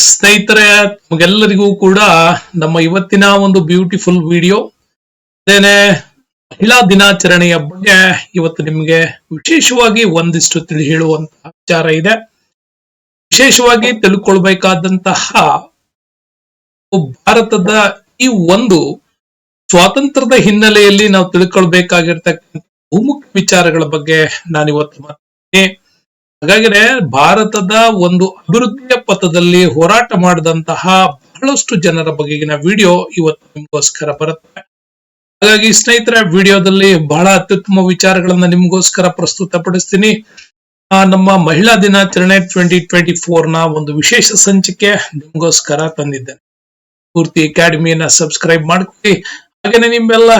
ಸ್ನೇಹಿತರೆ, ನಮಗೆಲ್ಲರಿಗೂ ಕೂಡ ನಮ್ಮ ಇವತ್ತಿನ ಒಂದು ಬ್ಯೂಟಿಫುಲ್ ವಿಡಿಯೋ ಅದೇನೆ, ಮಹಿಳಾ ದಿನಾಚರಣೆಯ ಬಗ್ಗೆ ಇವತ್ತು ನಿಮಗೆ ವಿಶೇಷವಾಗಿ ಒಂದಿಷ್ಟು ತಿಳಿ ಹೇಳುವಂತಹ ವಿಚಾರ ಇದೆ. ವಿಶೇಷವಾಗಿ ತಿಳ್ಕೊಳ್ಬೇಕಾದಂತಹ ಭಾರತದ ಈ ಒಂದು ಸ್ವಾತಂತ್ರ್ಯದ ಹಿನ್ನೆಲೆಯಲ್ಲಿ ನಾವು ತಿಳ್ಕೊಳ್ಬೇಕಾಗಿರ್ತಕ್ಕಂಥ ಬಹುಮುಖ್ಯ ವಿಚಾರಗಳ ಬಗ್ಗೆ ನಾನು ಇವತ್ತು ಮಾತಾಡ್ತೀನಿ. ಹಾಗಾಗಿನೇ ಭಾರತದ ಒಂದು ಅಭಿವೃದ್ಧಿಯ ಪಥದಲ್ಲಿ ಹೋರಾಟ ಮಾಡಿದಂತಹ ಬಹಳಷ್ಟು ಜನರ ಬಗೆಗಿನ ವಿಡಿಯೋ ಇವತ್ತು ನಿಮಗೋಸ್ಕರ ಬರುತ್ತೆ. ಹಾಗಾಗಿ ಸ್ನೇಹಿತರ, ವಿಡಿಯೋದಲ್ಲಿ ಬಹಳ ಅತ್ಯುತ್ತಮ ವಿಚಾರಗಳನ್ನ ನಿಮಗೋಸ್ಕರ ಪ್ರಸ್ತುತಪಡಿಸ್ತೀನಿ. ನಮ್ಮ ಮಹಿಳಾ ದಿನಾಚರಣೆ ಟ್ವೆಂಟಿ ಟ್ವೆಂಟಿ ಫೋರ್ನ ಒಂದು ವಿಶೇಷ ಸಂಚಿಕೆ ನಿಮಗೋಸ್ಕರ ತಂದಿದ್ದೇನೆ. ಪೂರ್ತಿ ಅಕಾಡೆಮಿಯನ್ನ ಸಬ್ಸ್ಕ್ರೈಬ್ ಮಾಡ್ಕೊಳ್ಳಿ. ಹಾಗೇನೆ ನಿಮ್ಮೆಲ್ಲ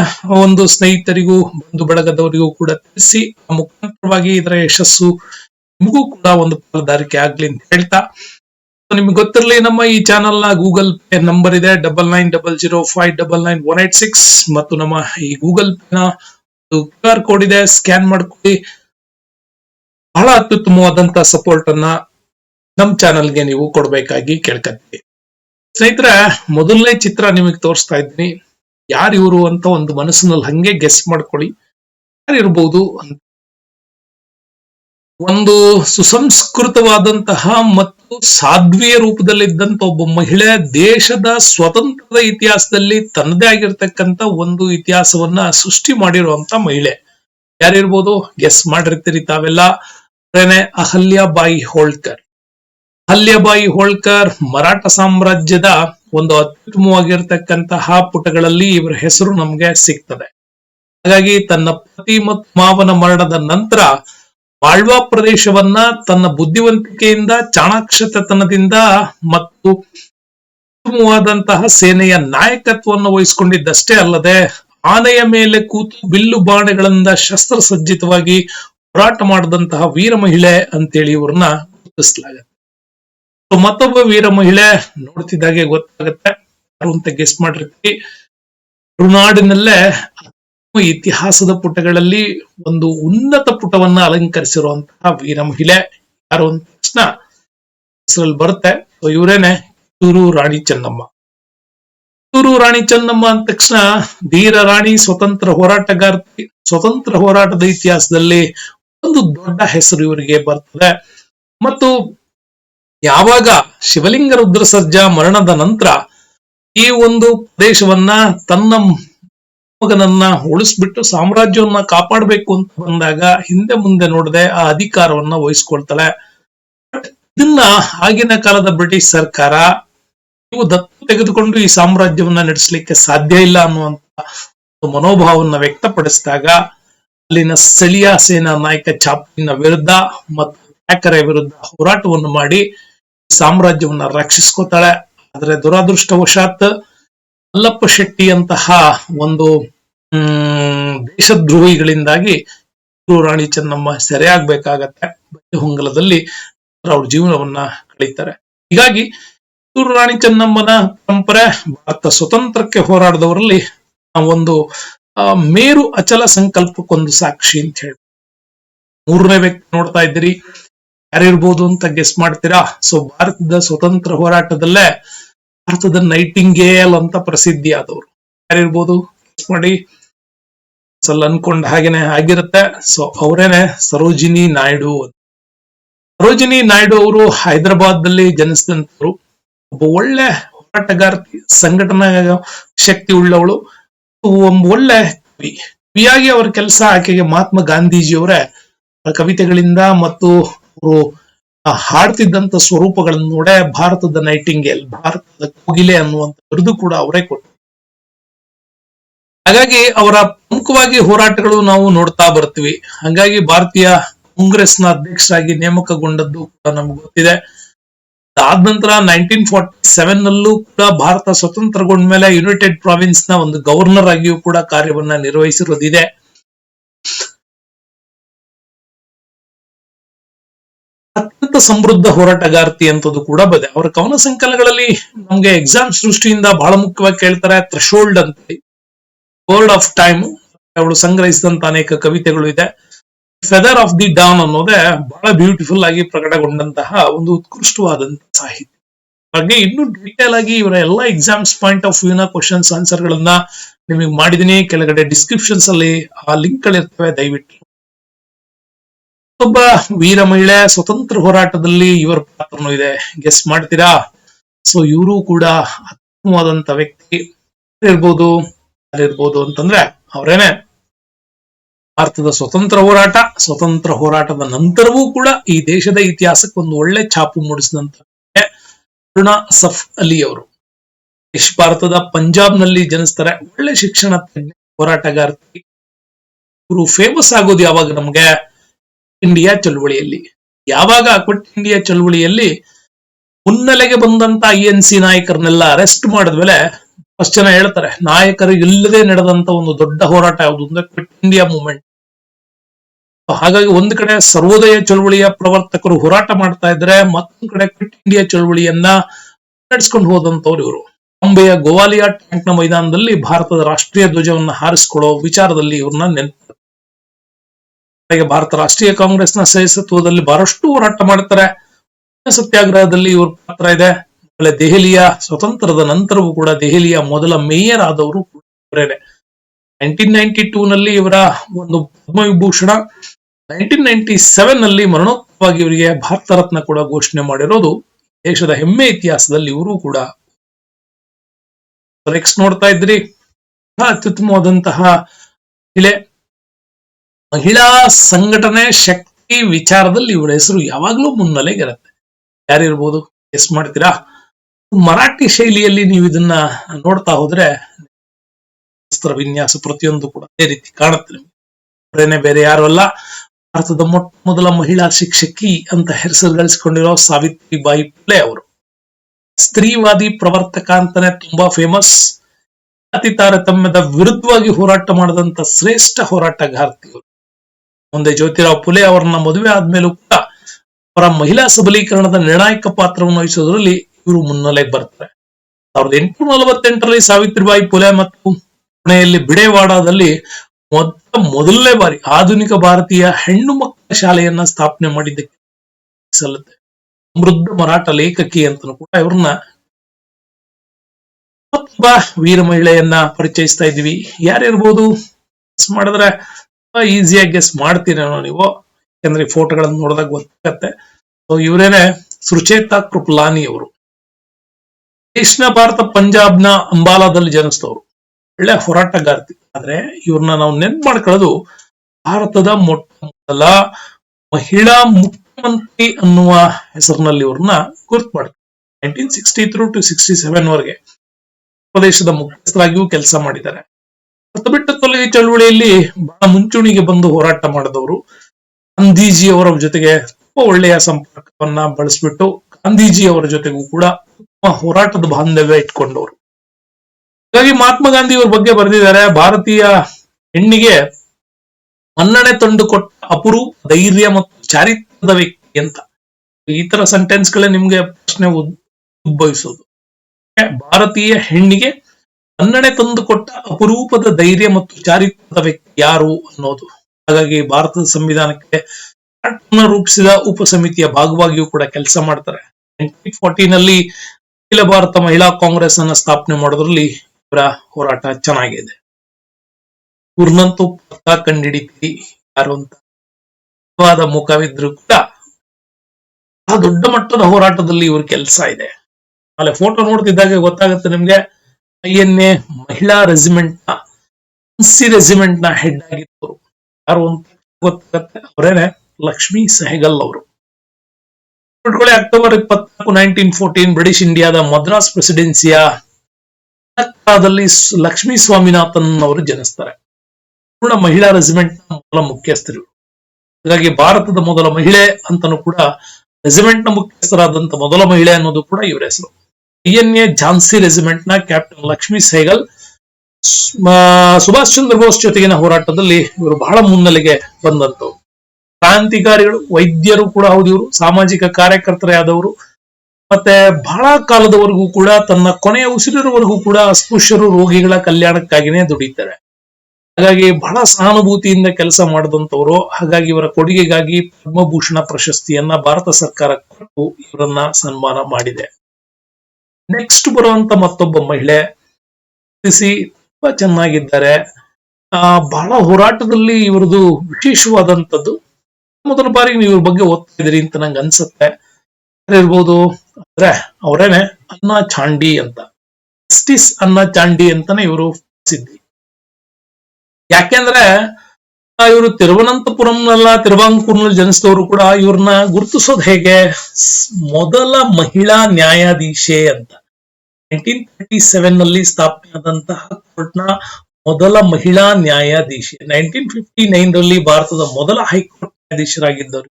ಒಂದು ಸ್ನೇಹಿತರಿಗೂ, ಬಂಧು ಬಳಗದವರಿಗೂ ಕೂಡ ತಿಳಿಸಿ ಮುಖಾಂತರವಾಗಿ ಇದರ ಯಶಸ್ಸು ನಿಮಗೂ ಕೂಡ ಒಂದು ಪಾಲುದಾರಿಕೆ ಆಗ್ಲಿ ಅಂತ ಹೇಳ್ತಾ. ನಿಮ್ಗೆ ಗೊತ್ತಿರಲಿ, ನಮ್ಮ ಈ ಚಾನೆಲ್ನ ಗೂಗಲ್ ಪೇ ನಂಬರ್ ಇದೆ double nine double zero five double nine one eight six ಮತ್ತು ನಮ್ಮ ಈ ಗೂಗಲ್ ಪೇ ನ ಕ್ಯೂ ಆರ್ ಕೋಡ್ ಇದೆ ಸ್ಕ್ಯಾನ್ ಮಾಡ್ಕೊಳ್ಳಿ. ಬಹಳ ಅತ್ಯುತ್ತಮವಾದಂತ ಸಪೋರ್ಟ್ ಅನ್ನ ನಮ್ಮ ಚಾನೆಲ್ಗೆ ನೀವು ಕೊಡ್ಬೇಕಾಗಿ ಕೇಳ್ಕತ್ತೀವಿ ಸ್ನೇಹಿತರೆ, ಮೊದಲನೇ ಚಿತ್ರ ನಿಮಗೆ ತೋರಿಸ್ತಾ ಇದ್ದೀನಿ. ಯಾರು ಇವರು ಅಂತ ಒಂದು ಮನಸ್ಸಿನಲ್ಲಿ ಹಂಗೆ ಗೆಸ್ ಮಾಡ್ಕೊಳ್ಳಿ. ಯಾರಿರ್ಬೋದು ಅಂತ ಒಂದು ಸುಸಂಸ್ಕೃತವಾದಂತಹ ಮತ್ತು ಸಾಧ್ವಿಯ ರೂಪದಲ್ಲಿದ್ದಂತ ಒಬ್ಬ ಮಹಿಳೆ ದೇಶದ ಸ್ವತಂತ್ರದ ಇತಿಹಾಸದಲ್ಲಿ ತನ್ನದೇ ಆಗಿರ್ತಕ್ಕಂತ ಒಂದು ಇತಿಹಾಸವನ್ನ ಸೃಷ್ಟಿ ಮಾಡಿರುವಂತ ಮಹಿಳೆ. ಯಾರಿರ್ಬೋದು? ಗೆಸ್ ಮಾಡಿರ್ತೀರಿ ತಾವೆಲ್ಲ. ಅಹಲ್ಯಾಬಾಯಿ ಹೋಳ್ಕರ್. ಅಹಲ್ಯಾಬಾಯಿ ಹೋಳ್ಕರ್ ಮರಾಠ ಸಾಮ್ರಾಜ್ಯದ ಒಂದು ಅತ್ಯುತ್ತಮವಾಗಿರ್ತಕ್ಕಂತಹ ಪುಟಗಳಲ್ಲಿ ಇವರ ಹೆಸರು ನಮ್ಗೆ ಸಿಗ್ತದೆ. ಹಾಗಾಗಿ ತನ್ನ ಪತಿ ಮತ್ತು ಮಾವನ ಮರಣದ ನಂತರ ಮಾಳ್ವಾ ಪ್ರದೇಶವನ್ನ ತನ್ನ ಬುದ್ಧಿವಂತಿಕೆಯಿಂದ ಚಾಣಾಕ್ಷತನದಿಂದ ಮತ್ತು ಉತ್ತಮವಾದಂತಹ ಸೇನೆಯ ನಾಯಕತ್ವವನ್ನು ವಹಿಸಿಕೊಂಡಿದ್ದಷ್ಟೇ ಅಲ್ಲದೆ, ಆನೆಯ ಮೇಲೆ ಕೂತು ಬಿಲ್ಲು ಬಾಣೆಗಳಿಂದ ಶಸ್ತ್ರಸಜ್ಜಿತವಾಗಿ ಹೋರಾಟ ಮಾಡಿದಂತಹ ವೀರ ಮಹಿಳೆ ಅಂತೇಳಿ ಇವ್ರನ್ನ ಗುರುತಿಸಲಾಗತ್ತೆ. ಮತ್ತೊಬ್ಬ ವೀರ ಮಹಿಳೆ ನೋಡ್ತಿದ್ದಾಗೆ ಗೊತ್ತಾಗತ್ತೆ. ಯಾರು ಅಂತ ಗೆಸ್ ಮಾಡಿರ್ತೀವಿ. ತುಳುನಾಡಿನಲ್ಲೇ ಇತಿಹಾಸದ ಪುಟಗಳಲ್ಲಿ ಒಂದು ಉನ್ನತ ಪುಟವನ್ನ ಅಲಂಕರಿಸಿರುವಂತಹ ವೀರ ಮಹಿಳೆ ಯಾರು ಅಂತ ತಕ್ಷಣ ಹೆಸರಲ್ಲಿ ಬರುತ್ತೆ. ಇವರೇನೆ ಚೂರು ರಾಣಿ ಚೆನ್ನಮ್ಮ. ಚೂರು ರಾಣಿ ಚೆನ್ನಮ್ಮ ಅಂದ ತಕ್ಷಣ ಧೀರ ರಾಣಿ, ಸ್ವತಂತ್ರ ಹೋರಾಟಗಾರ್ತಿ, ಸ್ವತಂತ್ರ ಹೋರಾಟದ ಇತಿಹಾಸದಲ್ಲಿ ಒಂದು ದೊಡ್ಡ ಹೆಸರು ಇವರಿಗೆ ಬರ್ತದೆ. ಮತ್ತು ಯಾವಾಗ ಶಿವಲಿಂಗ ರುದ್ರ ಸರ್ಜಾ ಮರಣದ ನಂತರ ಈ ಒಂದು ಪ್ರದೇಶವನ್ನ ತನ್ನ ಮಗನನ್ನ ಉಳಿಸ್ಬಿಟ್ಟು ಸಾಮ್ರಾಜ್ಯವನ್ನ ಕಾಪಾಡಬೇಕು ಅಂತ ಬಂದಾಗ ಹಿಂದೆ ಮುಂದೆ ನೋಡದೆ ಆ ಅಧಿಕಾರವನ್ನ ವಹಿಸ್ಕೊಳ್ತಾಳೆ. ಇದನ್ನ ಆಗಿನ ಕಾಲದ ಬ್ರಿಟಿಷ್ ಸರ್ಕಾರ ನೀವು ದತ್ತು ತೆಗೆದುಕೊಂಡು ಈ ಸಾಮ್ರಾಜ್ಯವನ್ನ ನಡೆಸಲಿಕ್ಕೆ ಸಾಧ್ಯ ಇಲ್ಲ ಅನ್ನುವಂತ ಮನೋಭಾವವನ್ನ ವ್ಯಕ್ತಪಡಿಸಿದಾಗ ಅಲ್ಲಿನ ಸ್ಥಳೀಯ ಸೇನಾ ನಾಯಕ ಚಾಪ್ಲಿನ ವಿರುದ್ಧ ಮತ್ತು ಟ್ಯಾಕರೆ ವಿರುದ್ಧ ಹೋರಾಟವನ್ನು ಮಾಡಿ ಸಾಮ್ರಾಜ್ಯವನ್ನ ರಕ್ಷಿಸ್ಕೋತಾಳೆ. ಆದ್ರೆ ದುರಾದೃಷ್ಟವಶಾತ್ ಮಲ್ಲಪ್ಪ ಶೆಟ್ಟಿ ಅಂತಹ ಒಂದು ದೇಶದ್ರೋಹಿಗಳಿಂದಾಗಿ ರಾಣಿ ಚೆನ್ನಮ್ಮ ಸೆರೆಯಾಗಬೇಕಾಗತ್ತೆ. ಹೊಂಗಲದಲ್ಲಿ ಅವ್ರ ಜೀವನವನ್ನ ಕಳೀತಾರೆ. ಹೀಗಾಗಿ ರಾಣಿ ಚೆನ್ನಮ್ಮನ ಪರಂಪರೆ ಭಾರತ ಸ್ವತಂತ್ರಕ್ಕೆ ಹೋರಾಡಿದವರಲ್ಲಿ ಒಂದು ಮೇರು ಅಚಲ ಸಂಕಲ್ಪಕ್ಕೊಂದು ಸಾಕ್ಷಿ ಅಂತ ಹೇಳಿ ಮೂರನೇ ವ್ಯಕ್ತಿ ನೋಡ್ತಾ ಇದ್ದೀರಿ. ಯಾರಿರ್ಬೋದು ಅಂತ ಗೆಸ್ ಮಾಡ್ತೀರಾ? ಸೊ ಭಾರತದ ಸ್ವತಂತ್ರ ಹೋರಾಟದಲ್ಲೇ ಭಾರತದ ನೈಟಿಂಗೇಲ್ ಅಂತ ಪ್ರಸಿದ್ಧಿ ಆದವರು. ಯಾರಿರ್ಬೋದು? ಮಾಡಿ. ಸಲ ಅನ್ಕೊಂಡ ಹಾಗೇನೆ ಆಗಿರುತ್ತೆ. ಸೊ ಅವರೇನೆ ಸರೋಜಿನಿ ನಾಯ್ಡು ಸರೋಜಿನಿ ನಾಯ್ಡು ಅವರು ಹೈದರಾಬಾದ್ನಲ್ಲಿ ಜನಿಸಿದಂತವರು ಒಬ್ಬ ಒಳ್ಳೆ ಹೋರಾಟಗಾರ್ತಿ, ಸಂಘಟನಾ ಶಕ್ತಿ ಉಳ್ಳವಳು ಒಬ್ಬ ಒಳ್ಳೆ ಕವಿ. ಕವಿಯಾಗಿ ಅವರ ಕೆಲಸ ಆಕೆಗೆ ಮಹಾತ್ಮ ಗಾಂಧೀಜಿಯವರೇ. ಕವಿತೆಗಳಿಂದ ಮತ್ತು ಅವರು ಆ ಹಾಡ್ತಿದ್ದಂತ ಸ್ವರೂಪಗಳನ್ನು ನೋಡೆ ಭಾರತದ ನೈಟಿಂಗೇಲ್, ಭಾರತದ ಕೋಗಿಲೆ ಅನ್ನುವಂತ ಬಿರುದು ಕೂಡ ಅವರೇ ಕೊಟ್ಟರು. ಹಾಗಾಗಿ ಅವರ ಪ್ರಮುಖವಾಗಿ ಹೋರಾಟಗಳು ನಾವು ನೋಡ್ತಾ ಬರ್ತೀವಿ. ಹಾಗಾಗಿ ಭಾರತೀಯ ಕಾಂಗ್ರೆಸ್ನ ಅಧ್ಯಕ್ಷರಾಗಿ ನೇಮಕಗೊಂಡದ್ದು ಕೂಡ ನಮ್ಗೆ ಗೊತ್ತಿದೆ. ಅದಾದ ನಂತರ ನೈನ್ಟೀನ್ ಫಾರ್ಟಿ ಸೆವೆನ್ ನಲ್ಲೂ ಕೂಡ ಭಾರತ ಸ್ವತಂತ್ರಗೊಂಡ ಮೇಲೆ ಯುನೈಟೆಡ್ ಪ್ರಾವಿನ್ಸ್ನ ಒಂದು ಗವರ್ನರ್ ಆಗಿಯೂ ಕೂಡ ಕಾರ್ಯವನ್ನ ನಿರ್ವಹಿಸಿರೋದಿದೆ. ಸಮೃದ್ಧ ಹೋರಾಟಗಾರ್ತಿ ಅಂತದ್ದು ಕೂಡ ಬದೆ. ಅವರ ಕವನ ಸಂಕಲನಗಳಲ್ಲಿ ನಮ್ಗೆ ಎಕ್ಸಾಮ್ ಸೃಷ್ಟಿಯಿಂದ ಬಹಳ ಮುಖ್ಯವಾಗಿ ಕೇಳ್ತಾರೆ ಥ್ರೆಶೋಲ್ಡ್ ಅಂತ. ವರ್ಡ್ ಆಫ್ ಟೈಮ್ ಅವಳು ಸಂಗ್ರಹಿಸಿದಂತ ಅನೇಕ ಕವಿತೆಗಳು ಇದೆ. ಫೆದರ್ ಆಫ್ ದಿ ಡಾನ್ ಅನ್ನೋದೇ ಬಹಳ ಬ್ಯೂಟಿಫುಲ್ ಆಗಿ ಪ್ರಕಟಗೊಂಡಂತಹ ಒಂದು ಉತ್ಕೃಷ್ಟವಾದಂತಹ ಸಾಹಿತ್ಯ. ಹಾಗೆ ಇನ್ನು ಡೀಟೇಲ್ ಆಗಿ ಇವರ ಎಲ್ಲ ಎಕ್ಸಾಮ್ಸ್ ಪಾಯಿಂಟ್ ಆಫ್ ವ್ಯೂನ ಕ್ವಶನ್ಸ್ ಆನ್ಸರ್ ಗಳನ್ನ ನಿಮಗೆ ಮಾಡಿದೀನಿ ಕೆಳಗಡೆ ಡಿಸ್ಕ್ರಿಪ್ಷನ್ಸ್ ಅಲ್ಲಿ ಆ ಲಿಂಕ್ ಗಳಿರ್ತವೆ, ದಯವಿಟ್ಟು ಒಬ್ಬ ವೀರ ಮಹಿಳೆ ಸ್ವತಂತ್ರ ಹೋರಾಟದಲ್ಲಿ ಇವರ ಪಾತ್ರನೂ ಇದೆ. ಗೆಸ್ ಮಾಡ್ತೀರಾ? ಸೊ ಇವರು ಕೂಡ ಅತ್ಯುತ್ತಮವಾದಂತ ವ್ಯಕ್ತಿ. ಇರ್ಬೋದು ಇರ್ಬೋದು ಅಂತಂದ್ರೆ ಅವರೇನೆ. ಭಾರತದ ಸ್ವತಂತ್ರ ಹೋರಾಟ, ಸ್ವತಂತ್ರ ಹೋರಾಟದ ನಂತರವೂ ಕೂಡ ಈ ದೇಶದ ಇತಿಹಾಸಕ್ಕೆ ಒಂದು ಒಳ್ಳೆ ಛಾಪು ಮೂಡಿಸಿದಂತ ಅರುಣಾ ಸಫ್ ಅಲಿ ಅವರು. ದೇಶ ಭಾರತದ ಪಂಜಾಬ್ನಲ್ಲಿ ಜನಿಸ್ತಾರೆ. ಒಳ್ಳೆ ಶಿಕ್ಷಣ ಹೋರಾಟಗಾರ್ತಿ. ಇವರು ಫೇಮಸ್ ಆಗೋದು ಯಾವಾಗ ನಮ್ಗೆ? ಇಂಡಿಯಾ ಚಳುವಳಿಯಲ್ಲಿ. ಯಾವಾಗ ಕ್ವಿಟ್ ಇಂಡಿಯಾ ಚಳುವಳಿಯಲ್ಲಿ? ಮುನ್ನೆಲೆಗೆ ಬಂದಂತ ಐ ಎನ್ ಸಿ ನಾಯಕರನ್ನೆಲ್ಲ ಅರೆಸ್ಟ್ ಮಾಡಿದ್ಮೇಲೆ ಫಸ್ಟ್ ಜನ ಹೇಳ್ತಾರೆ, ನಾಯಕರು ಇಲ್ಲದೆ ನಡೆದಂತ ಒಂದು ದೊಡ್ಡ ಹೋರಾಟ ಯಾವುದು ಅಂದ್ರೆ ಕ್ವಿಟ್ ಇಂಡಿಯಾ ಮೂವ್ಮೆಂಟ್ ಹಾಗಾಗಿ ಒಂದ್ ಕಡೆ ಸರ್ವೋದಯ ಚಳುವಳಿಯ ಪ್ರವರ್ತಕರು ಹೋರಾಟ ಮಾಡ್ತಾ ಇದ್ರೆ ಮತ್ತೊಂದ್ ಕಡೆ ಕ್ವಿಟ್ ಇಂಡಿಯಾ ಚಳುವಳಿಯನ್ನ ನಡೆಸ್ಕೊಂಡು ಹೋದಂತವ್ರು ಇವರು. ಬಾಂಬೆಯ ಗೋವಾಲಿಯಾ ಟ್ಯಾಂಕ್ನ ಮೈದಾನದಲ್ಲಿ ಭಾರತದ ರಾಷ್ಟ್ರೀಯ ಧ್ವಜವನ್ನ ಹಾರಿಸ್ಕೊಳ್ಳೋ ವಿಚಾರದಲ್ಲಿ ಇವ್ರನ್ನ ನೆನಪು ಹಾಗೆ ಭಾರತ ರಾಷ್ಟ್ರೀಯ ಕಾಂಗ್ರೆಸ್ನ ಸದಸ್ಯತ್ವದಲ್ಲಿ ಬಹಳಷ್ಟು ಹೋರಾಟ ಮಾಡ್ತಾರೆ. ಸತ್ಯಾಗ್ರಹದಲ್ಲಿ ಇವ್ರ ಪಾತ್ರ ಇದೆ. ಆಮೇಲೆ ದೆಹಲಿಯ ಸ್ವತಂತ್ರದ ನಂತರವೂ ಕೂಡ ದೆಹಲಿಯ ಮೊದಲ ಮೇಯರ್ ಆದವರು ನೈನ್ಟೀನ್ ನೈನ್ಟಿ ಟೂ ನಲ್ಲಿ ಇವರ ಒಂದು ಪದ್ಮವಿಭೂಷಣ ನೈನ್ಟೀನ್ ನೈನ್ಟಿ ಸೆವೆನ್ನಲ್ಲಿ ಮರಣೋತ್ತರವಾಗಿ ಇವರಿಗೆ ಭಾರತ ರತ್ನ ಕೂಡ ಘೋಷಣೆ ಮಾಡಿರೋದು ದೇಶದ ಹೆಮ್ಮೆ ಇತಿಹಾಸದಲ್ಲಿ ಇವರು ಕೂಡ. ನೆಕ್ಸ್ಟ್ ನೋಡ್ತಾ ಇದ್ರಿ. ಅತ್ಯುತ್ತಮವಾದಂತಹ ಮಹಿಳೆ ಮಹಿಳಾ ಸಂಘಟನೆ ಶಕ್ತಿ ವಿಚಾರದಲ್ಲಿ ಇವರ ಹೆಸರು ಯಾವಾಗ್ಲೂ ಮುನ್ನೆಲೆಗಿರುತ್ತೆ ಯಾರಿರ್ಬೋದು ಎಸ್ ಮಾಡ್ತೀರಾ? ಮರಾಠಿ ಶೈಲಿಯಲ್ಲಿ ನೀವು ಇದನ್ನ ನೋಡ್ತಾ ಹೋದ್ರೆ ವಿನ್ಯಾಸ ಪ್ರತಿಯೊಂದು ಕೂಡ ಅದೇ ರೀತಿ ಕಾಣುತ್ತೆ ನಿಮ್ಗೆ. ಬೇರೆ ಯಾರು ಅಲ್ಲ. ಭಾರತದ ಮೊಟ್ಟ ಮೊದಲ ಮಹಿಳಾ ಶಿಕ್ಷಕಿ ಅಂತ ಹೆಸರು ಗಳಿಸಿಕೊಂಡಿರೋ ಸಾವಿತ್ರಿಬಾಯಿ ಪುಲೆ ಅವರು. ಸ್ತ್ರೀವಾದಿ ಪ್ರವರ್ತಕ ಅಂತಾನೆ ತುಂಬಾ ಫೇಮಸ್ ಅತಿ ತಾರತಮ್ಯದ ವಿರುದ್ಧವಾಗಿ ಹೋರಾಟ ಮಾಡಿದಂತ ಶ್ರೇಷ್ಠ ಹೋರಾಟಗಾರ್ತಿ ಇವರು. ಮುಂದೆ ಜ್ಯೋತಿರಾವ್ ಫುಲೆ ಅವರನ್ನ ಮದುವೆ ಆದ್ಮೇಲೂ ಕೂಡ ಅವರ ಮಹಿಳಾ ಸಬಲೀಕರಣದ ನಿರ್ಣಾಯಕ ಪಾತ್ರವನ್ನು ವಹಿಸೋದ್ರಲ್ಲಿ ಇವರು ಮುನ್ನೆಲೆಗೆ ಬರ್ತಾರೆ. ಸಾವಿರದ ಎಂಟುನೂರ ನಲವತ್ತೆಂಟರಲ್ಲಿ ಸಾವಿತ್ರಿಬಾಯಿ ಫುಲೆ ಮತ್ತು ಪುಣೆಯಲ್ಲಿ ಬಿಡೇವಾಡದಲ್ಲಿ ಮೊತ್ತ ಮೊದಲನೇ ಬಾರಿ ಆಧುನಿಕ ಭಾರತೀಯ ಹೆಣ್ಣು ಮಕ್ಕಳ ಶಾಲೆಯನ್ನ ಸ್ಥಾಪನೆ ಮಾಡಿದ್ದಕ್ಕೆ ಸಲ್ಲುತ್ತೆ. ಸಮೃದ್ಧ ಮರಾಠ ಲೇಖಕಿ ಅಂತಾನೂ ಕೂಡ ಇವ್ರನ್ನ ಮತ್ತೊಬ್ಬ ವೀರ ಮಹಿಳೆಯನ್ನ ಪರಿಚಯಿಸ್ತಾ ಇದೀವಿ ಯಾರಿರ್ಬೋದು? ಮಾಡಿದ್ರೆ ಈಸಿಯಾಗಿ ಗೆಸ್ ಮಾಡ್ತೀರೇನೋ ನೀವು. ಯಾಕಂದ್ರೆ ಈ ಫೋಟೋಗಳನ್ನ ನೋಡಿದಾಗ ಗೊತ್ತಾಗತ್ತೆ. ಸೊ ಇವರೇನೆ ಸುಚೇತಾ ಕೃಪ್ಲಾನಿ ಅವರು. ದಕ್ಷಿಣ ಭಾರತ ಪಂಜಾಬ್ನ ಅಂಬಾಲಾದಲ್ಲಿ ಜನಿಸಿದವರು. ಒಳ್ಳೆ ಹೋರಾಟಗಾರ್ತಿ. ಆದ್ರೆ ಇವ್ರನ್ನ ನಾವು ನೆನ್ಪು ಮಾಡ್ಕೊಳ್ಳೋದು ಭಾರತದ ಮೊಟ್ಟ ಮೊದಲ ಮಹಿಳಾ ಮುಖ್ಯಮಂತ್ರಿ ಅನ್ನುವ ಹೆಸರಿನಲ್ಲಿ ಇವ್ರನ್ನ ಗುರ್ತು ಮಾಡ್ತಾರೆ. Nineteen sixty through to sixty seven ವರೆಗೆ. ಪ್ರದೇಶದ ಮುಖ್ಯಸ್ಥರಾಗಿಯೂ ಕೆಲಸ ಮಾಡಿದ್ದಾರೆ. ಬಿಟ್ಟು ತೊಲಗಿ ಚಳುವಳಿಯಲ್ಲಿ ಬಹಳ ಮುಂಚೂಣಿಗೆ ಬಂದು ಹೋರಾಟ ಮಾಡಿದವರು ಗಾಂಧೀಜಿ ಅವರ ಜೊತೆಗೆ ತುಂಬಾ ಒಳ್ಳೆಯ ಸಂಪರ್ಕವನ್ನ ಬಳಸ್ಬಿಟ್ಟು ಗಾಂಧೀಜಿ ಅವರ ಜೊತೆಗೂ ಕೂಡ ಹೋರಾಟದ ಬಾಂಧವ್ಯ ಇಟ್ಕೊಂಡವರು. ಹಾಗಾಗಿ ಮಹಾತ್ಮ ಗಾಂಧಿ ಅವ್ರ ಬಗ್ಗೆ ಬರೆದಿದ್ದಾರೆ, ಭಾರತೀಯ ಹೆಣ್ಣಿಗೆ ಮನ್ನಣೆ ತಂದುಕೊಟ್ಟ ಅಪುರು ಧೈರ್ಯ ಮತ್ತು ಚಾರಿತ್ರದ ವ್ಯಕ್ತಿ ಅಂತ. ಈ ತರ ಸೆಂಟೆನ್ಸ್ ಗಳೇ ನಿಮ್ಗೆ ಪ್ರಶ್ನೆ ಉದ್- ಉದ್ಭವಿಸೋದು. ಭಾರತೀಯ ಹೆಣ್ಣಿಗೆ ಮನ್ನಣೆ ತಂದುಕೊಟ್ಟ ಅಪರೂಪದ ಧೈರ್ಯ ಮತ್ತು ಚಾರಿತ್ರದ ವ್ಯಕ್ತಿ ಯಾರು ಅನ್ನೋದು. ಹಾಗಾಗಿ ಭಾರತದ ಸಂವಿಧಾನಕ್ಕೆ ರೂಪಿಸಿದ ಉಪಸಮಿತಿಯ ಭಾಗವಾಗಿಯೂ ಕೂಡ ಕೆಲಸ ಮಾಡ್ತಾರೆ. ನೈನ್ಟೀನ್ ಅಖಿಲ ಭಾರತ ಮಹಿಳಾ ಕಾಂಗ್ರೆಸ್ ಅನ್ನ ಸ್ಥಾಪನೆ ಮಾಡೋದ್ರಲ್ಲಿ ಇವರ ಹೋರಾಟ ಚೆನ್ನಾಗಿದೆ. ಇವ್ರನ್ನಂತೂ ಪಕ್ಕ ಕಂಡಿಡಿತೀರಿ ಯಾರು ಅಂತ. ವಾದ ಮುಖವಿದ್ರು ಕೂಡ ಆ ದೊಡ್ಡ ಮಟ್ಟದ ಹೋರಾಟದಲ್ಲಿ ಇವ್ರ ಕೆಲಸ ಇದೆ. ಅಲ್ಲಿ ಫೋಟೋ ನೋಡ್ತಿದ್ದಾಗ ಗೊತ್ತಾಗುತ್ತೆ ನಿಮ್ಗೆ ಐ ಎನ್ ಎ ಮಹಿಳಾ ರೆಜಿಮೆಂಟ್ನ ಸಿ ರೆಜಿಮೆಂಟ್ನ ಹೆಡ್ ಆಗಿದ್ದವರು. ಯಾರು ಅಂತ ಗೊತ್ತಾಗತ್ತೆ? ಅವರೇನೆ ಲಕ್ಷ್ಮಿ ಸೆಹಗಲ್ ಅವರು. ಅಕ್ಟೋಬರ್ ಇಪ್ಪತ್ನಾಲ್ಕು ನೈನ್ಟೀನ್ ಫೋರ್ಟೀನ್ ಬ್ರಿಟಿಷ್ ಇಂಡಿಯಾದ ಮದ್ರಾಸ್ ಪ್ರೆಸಿಡೆನ್ಸಿಯ ಲಕ್ಷ್ಮೀ ಸ್ವಾಮಿನಾಥನ್ ಅವರು ಜನಿಸ್ತಾರೆ. ಪೂರ್ಣ ಮಹಿಳಾ ರೆಜಿಮೆಂಟ್ನ ಮೊದಲ ಮುಖ್ಯಸ್ಥರು. ಹಾಗಾಗಿ ಭಾರತದ ಮೊದಲ ಮಹಿಳೆ ಅಂತನೂ ಕೂಡ ರೆಜಿಮೆಂಟ್ನ ಮುಖ್ಯಸ್ಥರಾದಂತ ಮೊದಲ ಮಹಿಳೆ ಅನ್ನೋದು ಕೂಡ ಇವರ ಹೆಸರು. ಎ ಝಾನ್ಸಿ ರೆಜಿಮೆಂಟ್ನ ಕ್ಯಾಪ್ಟನ್ ಲಕ್ಷ್ಮಿ ಸೇಗಲ್. ಸುಭಾಷ್ ಚಂದ್ರ ಬೋಸ್ ಜೊತೆಗಿನ ಹೋರಾಟದಲ್ಲಿ ಇವರು ಬಹಳ ಮುನ್ನೆಲೆಗೆ ಬಂದಂತವ್ರು ಕ್ರಾಂತಿಕಾರಿಗಳು, ವೈದ್ಯರು ಕೂಡ ಹೌದು ಇವರು, ಸಾಮಾಜಿಕ ಕಾರ್ಯಕರ್ತರೇ ಆದವರು ಮತ್ತೆ ಬಹಳ ಕಾಲದವರೆಗೂ ಕೂಡ ತನ್ನ ಕೊನೆಯ ಉಸಿರಿರುವವರೆಗೂ ಕೂಡ ಅಸ್ಪೃಶ್ಯರು, ರೋಗಿಗಳ ಕಲ್ಯಾಣಕ್ಕಾಗಿನೇ ದುಡಿತಾರೆ. ಹಾಗಾಗಿ ಬಹಳ ಸಹಾನುಭೂತಿಯಿಂದ ಕೆಲಸ ಮಾಡಿದಂತವರು ಹಾಗಾಗಿ ಇವರ ಕೊಡುಗೆಗಾಗಿ ಪದ್ಮಭೂಷಣ ಪ್ರಶಸ್ತಿಯನ್ನ ಭಾರತ ಸರ್ಕಾರ ಕೊಟ್ಟು ಇವರನ್ನ ಸನ್ಮಾನ ಮಾಡಿದೆ. ನೆಕ್ಸ್ಟ್ ಬರುವಂತ ಮತ್ತೊಬ್ಬ ಮಹಿಳೆ ಸಿಸಿ ತುಂಬಾ ಚೆನ್ನಾಗಿದ್ದಾರೆ. ಆ, ಬಹಳ ಹೋರಾಟದಲ್ಲಿ ಇವರದು ವಿಶೇಷವಾದಂತದ್ದು ಮೊದಲ ಬಾರಿಗೆ ನೀವು ಇವ್ರ ಬಗ್ಗೆ ಓದ್ತಾ ಇದ್ರಿ ಅಂತ ನಂಗೆ ಅನ್ಸುತ್ತೆ. ಇರ್ಬೋದು? ಅಂದ್ರೆ ಅವರೇನೆ ಅನ್ನ ಚಾಂಡಿ ಅಂತ. ಜಸ್ಟಿಸ್ ಅನ್ನ ಚಾಂಡಿ ಅಂತಾನೆ ಇವರು ಸಿದ್ಧಿ ಯಾಕೆಂದ್ರೆ ಇವರು ತಿರುವನಂತಪುರಂನಲ್ಲ, ತಿರುವಾಂಕೂರ್ನಲ್ಲಿ ಜನಿಸಿದವರು ಕೂಡ ಇವ್ರನ್ನ ಗುರುತಿಸೋದು ಹೇಗೆ? ಮೊದಲ ಮಹಿಳಾ ನ್ಯಾಯಾಧೀಶೆ ಅಂತ. ನೈನ್ಟೀನ್ ತರ್ಟಿ ಸೆವೆನ್ನಲ್ಲಿ ಸ್ಥಾಪನೆ ಆದಂತಹ ಕೋರ್ಟ್ನ ಮೊದಲ ಮಹಿಳಾ ನ್ಯಾಯಾಧೀಶೆ. ನೈನ್ಟೀನ್ ಫಿಫ್ಟಿ ನೈನ್ ರಲ್ಲಿ ಭಾರತದ ಮೊದಲ ಹೈಕೋರ್ಟ್ ನ್ಯಾಯಾಧೀಶರಾಗಿದ್ದರು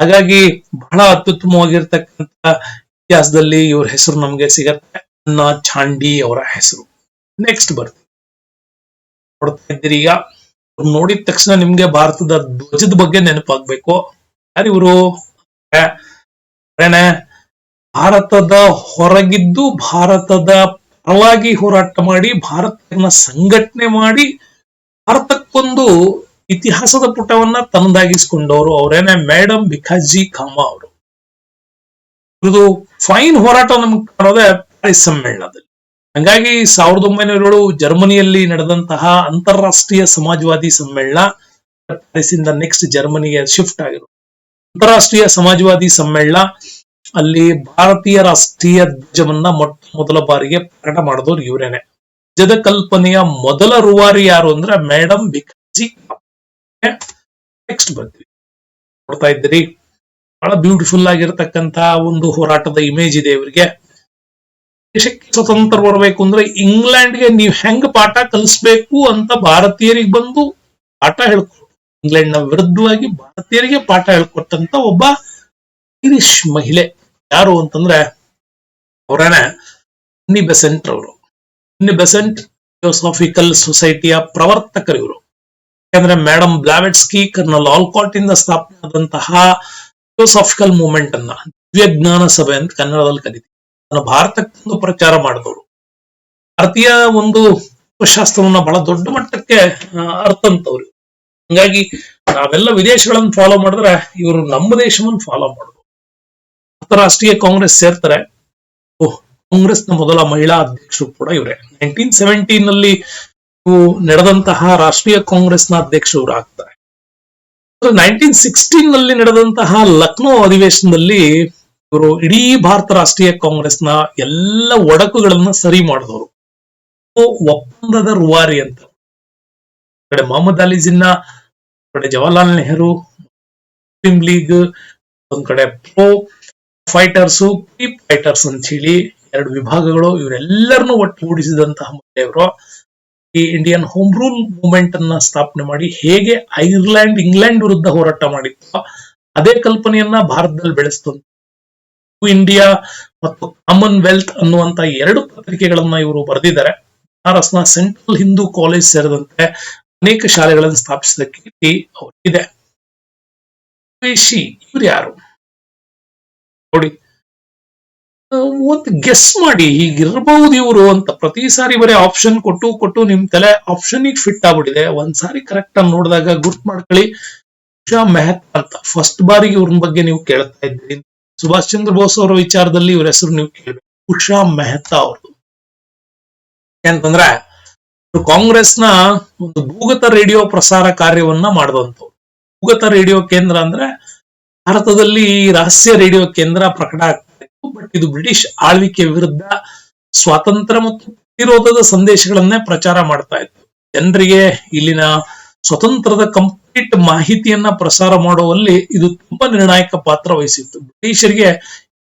ಹಾಗಾಗಿ ಬಹಳ ಅತ್ಯುತ್ತಮವಾಗಿರ್ತಕ್ಕಂತ ಇತಿಹಾಸದಲ್ಲಿ ಇವ್ರ ಹೆಸರು ನಮ್ಗೆ ಸಿಗತ್ತೆ. ಅನ್ನ ಚಾಂಡಿ ಅವರ ಹೆಸರು. ನೆಕ್ಸ್ಟ್ ಬರ್ತೀವಿ ನೋಡ್ತಾ ಇದ್ದೀರಿ ಈಗ. ನೋಡಿದ ತಕ್ಷಣ ನಿಮ್ಗೆ ಭಾರತದ ಧ್ವಜದ ಬಗ್ಗೆ ನೆನಪಾಗ್ಬೇಕು. ಯಾರು ಇವರು? ಭಾರತದ ಹೊರಗಿದ್ದು ಭಾರತದ ಪರವಾಗಿ ಹೋರಾಟ ಮಾಡಿ ಭಾರತನ ಸಂಘಟನೆ ಮಾಡಿ, ಭಾರತಕ್ಕೊಂದು ಇತಿಹಾಸದ ಪುಟವನ್ನ ತನ್ನದಾಗಿಸ್ಕೊಂಡವರು ಅವರೇನೆ ಮೇಡಮ್ ಭಿಕಾಜಿ ಕಾಮಾ ಅವರು. ಇದು ಫೈನ್ ಹೋರಾಟ ನಮ್ಗೆ ಕಾಣೋದೇ ಪ್ಯಾರಿಸ್ ಸಮ್ಮೇಳನದಲ್ಲಿ. ಹಂಗಾಗಿ ಸಾವಿರದ ಒಂಬೈನೂರ ಏಳು ಜರ್ಮನಿಯಲ್ಲಿ ನಡೆದಂತಹ ಅಂತಾರಾಷ್ಟ್ರೀಯ ಸಮಾಜವಾದಿ ಸಮ್ಮೇಳನ ಪ್ಯಾರಿಸಿಂದ ನೆಕ್ಸ್ಟ್ ಜರ್ಮನಿಗೆ ಶಿಫ್ಟ್ ಆಗಿರು ಅಂತಾರಾಷ್ಟ್ರೀಯ ಸಮಾಜವಾದಿ ಸಮ್ಮೇಳನ ಅಲ್ಲಿ ಭಾರತೀಯ ರಾಷ್ಟ್ರೀಯ ಧ್ವಜವನ್ನ ಮೊಟ್ಟ ಮೊದಲ ಬಾರಿಗೆ ಪ್ರಕಟ ಮಾಡಿದವರು ಇವರೇನೆ. ಜದ ಕಲ್ಪನೆಯ ಮೊದಲ ರೂವಾರಿ ಯಾರು ಅಂದ್ರೆ ಮೇಡಮ್ ಭಿಕಾಜಿ ನೆಕ್ಸ್ಟ್ ಬರ್ತೀವಿ ನೋಡ್ತಾ ಇದ್ದೀರಿ. ಬಹಳ ಬ್ಯೂಟಿಫುಲ್ ಆಗಿರತಕ್ಕಂತ ಒಂದು ಹೋರಾಟದ ಇಮೇಜ್ ಇದೆ ಇವರಿಗೆ. ದೇಶಕ್ಕೆ ಸ್ವತಂತ್ರ ಬರಬೇಕು ಅಂದ್ರೆ ಇಂಗ್ಲೆಂಡ್ಗೆ ನೀವು ಹೆಂಗ್ ಪಾಠ ಕಲಿಸ್ಬೇಕು ಅಂತ ಭಾರತೀಯರಿಗೆ ಬಂದು ಪಾಠ ಹೇಳ್ಕೊಟ್ಟು ಇಂಗ್ಲೆಂಡ್ನ ವಿರುದ್ಧವಾಗಿ ಭಾರತೀಯರಿಗೆ ಪಾಠ ಹೇಳ್ಕೊಟ್ಟಂತ ಒಬ್ಬ ಐರಿಷ್ ಮಹಿಳೆ. ಯಾರು ಅಂತಂದ್ರೆ ಅವರೇನೆ ಅನ್ನಿ ಬೆಸೆಂಟ್ ಅವರು ಅನ್ನಿ ಬೆಸೆಂಟ್ ಥಿಯೋಸಾಫಿಕಲ್ ಸೊಸೈಟಿಯ ಪ್ರವರ್ತಕರು ಇವರು. ಯಾಕಂದ್ರೆ ಮೇಡಮ್ ಬ್ಲಾವೆಟ್ಸ್ಕಿ, ಕರ್ನಲ್ ಆಲ್ಕಾಟ್ ಇಂದ ಸ್ಥಾಪನೆ ಆದಂತಹ ಥಿಯೋಸಾಫಿಕಲ್ ಮೂವ್ಮೆಂಟ್ ಅನ್ನ ದಿವ್ಯಜ್ಞಾನ ಸಭೆ ಅಂತ ಕನ್ನಡದಲ್ಲಿ ಕರೀತೀವಿ. ಅದನ್ನ ಭಾರತಕ್ಕೊಂದು ಪ್ರಚಾರ ಮಾಡಿದವರು. ಭಾರತೀಯ ಒಂದು ಶಾಸ್ತ್ರವನ್ನ ಬಹಳ ದೊಡ್ಡ ಮಟ್ಟಕ್ಕೆ ಅರ್ಥ ಅರ್ಥಂತವ್ರು ಹಂಗಾಗಿ ನಾವೆಲ್ಲ ವಿದೇಶಗಳನ್ನು ಫಾಲೋ ಮಾಡಿದ್ರೆ ಇವರು ನಮ್ಮ ದೇಶವನ್ನು ಫಾಲೋ ಮಾಡಿದ್ರು ಅಂತಾರಾಷ್ಟ್ರೀಯ ಕಾಂಗ್ರೆಸ್ ಸೇರ್ತಾರೆ. ಓಹ್ ಕಾಂಗ್ರೆಸ್ನ ಮೊದಲ ಮಹಿಳಾ ಅಧ್ಯಕ್ಷರು ಕೂಡ ಇವರೇ. ನೈನ್ಟೀನ್ ಸೆವೆಂಟೀನ್ನಲ್ಲಿ ನಡೆದಂತಹ ರಾಷ್ಟ್ರೀಯ ಕಾಂಗ್ರೆಸ್ನ ಅಧ್ಯಕ್ಷರು ಆಗ್ತಾರೆ. ನೈನ್ಟೀನ್ ಸಿಕ್ಸ್ಟೀನ್ನಲ್ಲಿ ನಡೆದಂತಹ ಲಕ್ನೋ ಅಧಿವೇಶನದಲ್ಲಿ ಇವರು ಇಡೀ ಭಾರತ ರಾಷ್ಟ್ರೀಯ ಕಾಂಗ್ರೆಸ್ನ ಎಲ್ಲ ಒಡಕುಗಳನ್ನ ಸರಿ ಮಾಡಿದವರು. ಒಪ್ಪಂದದ ರುವಾರಿ ಅಂತ. ಕಡೆ ಮೊಹಮ್ಮದ್ ಅಲಿ ಜಿನ್ನಾ, ಕಡೆ ಜವಾಹರ್ಲಾಲ್ ನೆಹರು, ಮುಸ್ಲಿಂ ಲೀಗ್ ಒಂದ್ ಕಡೆ ಪ್ರೋ ಫೈಟರ್ಸ್ ಪ್ರೀ ಫೈಟರ್ಸ್ ಅಂತ ಹೇಳಿ ಎರಡು ವಿಭಾಗಗಳು ಇವರೆಲ್ಲರನ್ನು ಒಟ್ಟುಗೂಡಿಸಿದಂತಹ ಮಹಿಳೆಯವರು. ಈ ಇಂಡಿಯನ್ ಹೋಮ್ ರೂಲ್ ಮೂವ್ಮೆಂಟ್ ಅನ್ನ ಸ್ಥಾಪನೆ ಮಾಡಿ ಹೇಗೆ ಐರ್ಲೆಂಡ್, ಇಂಗ್ಲೆಂಡ್ ವಿರುದ್ಧ ಹೋರಾಟ ಮಾಡಿತ್ತು ಅದೇ ಕಲ್ಪನೆಯನ್ನ ಭಾರತದಲ್ಲಿ ಬೆಳೆಸ್ತಂತ ಇಂಡಿಯಾ ಮತ್ತು ಕಾಮನ್ವೆಲ್ತ್ ಅನ್ನುವಂತ ಎರಡು ಪತ್ರಿಕೆಗಳನ್ನ ಇವರು ಬರೆದಿದ್ದಾರೆ. ಬನಾರಸ್ನ ಸೆಂಟ್ರಲ್ ಹಿಂದೂ ಕಾಲೇಜ್ ಸೇರಿದಂತೆ ಅನೇಕ ಶಾಲೆಗಳನ್ನು ಸ್ಥಾಪಿಸಿದ ಕೀರ್ತಿ ಅವರಿಗಿದೆ. ಇವ್ರು ಯಾರು? ನೋಡಿ, ಒಂದು ಗೆಸ್ ಮಾಡಿ ಹೀಗಿರಬಹುದು ಇವರು ಅಂತ ಪ್ರತಿ ಸಾರಿ ಬರೀ ಆಪ್ಷನ್ ಕೊಟ್ಟು ಕೊಟ್ಟು ನಿಮ್ ತಲೆ ಆಪ್ಷನ್ ಫಿಟ್ ಆಗ್ಬಿಟ್ಟಿದೆ. ಒಂದ್ ಸಾರಿ ಕರೆಕ್ಟ್ ಆಗಿ ನೋಡಿದಾಗ ಗುರ್ತ್ ಮಾಡ್ಕೊಳ್ಳಿ. ಮೆಹ್ತಾ ಅಂತ ಫಸ್ಟ್ ಬಾರಿಗೆ ಇವ್ರ ಬಗ್ಗೆ ನೀವು ಕೇಳ್ತಾ ಇದ್ದೀರಿ. ಸುಭಾಷ್ ಚಂದ್ರ ಬೋಸ್ ಅವರ ವಿಚಾರದಲ್ಲಿ ಇವರ ಹೆಸರು ನೀವು ಕೇಳಬೇಕು. ಉಷಾ ಮೆಹ್ತಾ ಏನಂತಂದ್ರ ಕಾಂಗ್ರೆಸ್ ಕಾಂಗ್ರೆಸ್ನ ಒಂದು ಭೂಗತ ರೇಡಿಯೋ ಪ್ರಸಾರ ಕಾರ್ಯವನ್ನ ಮಾಡಿದಂಥವ್ರು. ಭೂಗತ ರೇಡಿಯೋ ಕೇಂದ್ರ ಅಂದ್ರೆ ಭಾರತದಲ್ಲಿ ರಹಸ್ಯ ರೇಡಿಯೋ ಕೇಂದ್ರ ಪ್ರಕಟ ಆಗ್ತಾ ಇತ್ತು, ಬಟ್ ಇದು ಬ್ರಿಟಿಷ್ ಆಳ್ವಿಕೆ ವಿರುದ್ಧ ಸ್ವಾತಂತ್ರ್ಯ ಮತ್ತು ಪ್ರತಿರೋಧದ ಸಂದೇಶಗಳನ್ನೇ ಪ್ರಚಾರ ಮಾಡ್ತಾ ಇತ್ತು. ಜನರಿಗೆ ಇಲ್ಲಿನ ಸ್ವತಂತ್ರದ ಕಂಪ್ಲೀಟ್ ಮಾಹಿತಿಯನ್ನ ಪ್ರಸಾರ ಮಾಡುವಲ್ಲಿ ಇದು ತುಂಬಾ ನಿರ್ಣಾಯಕ ಪಾತ್ರ ವಹಿಸಿತ್ತು. ಬ್ರಿಟಿಷರಿಗೆ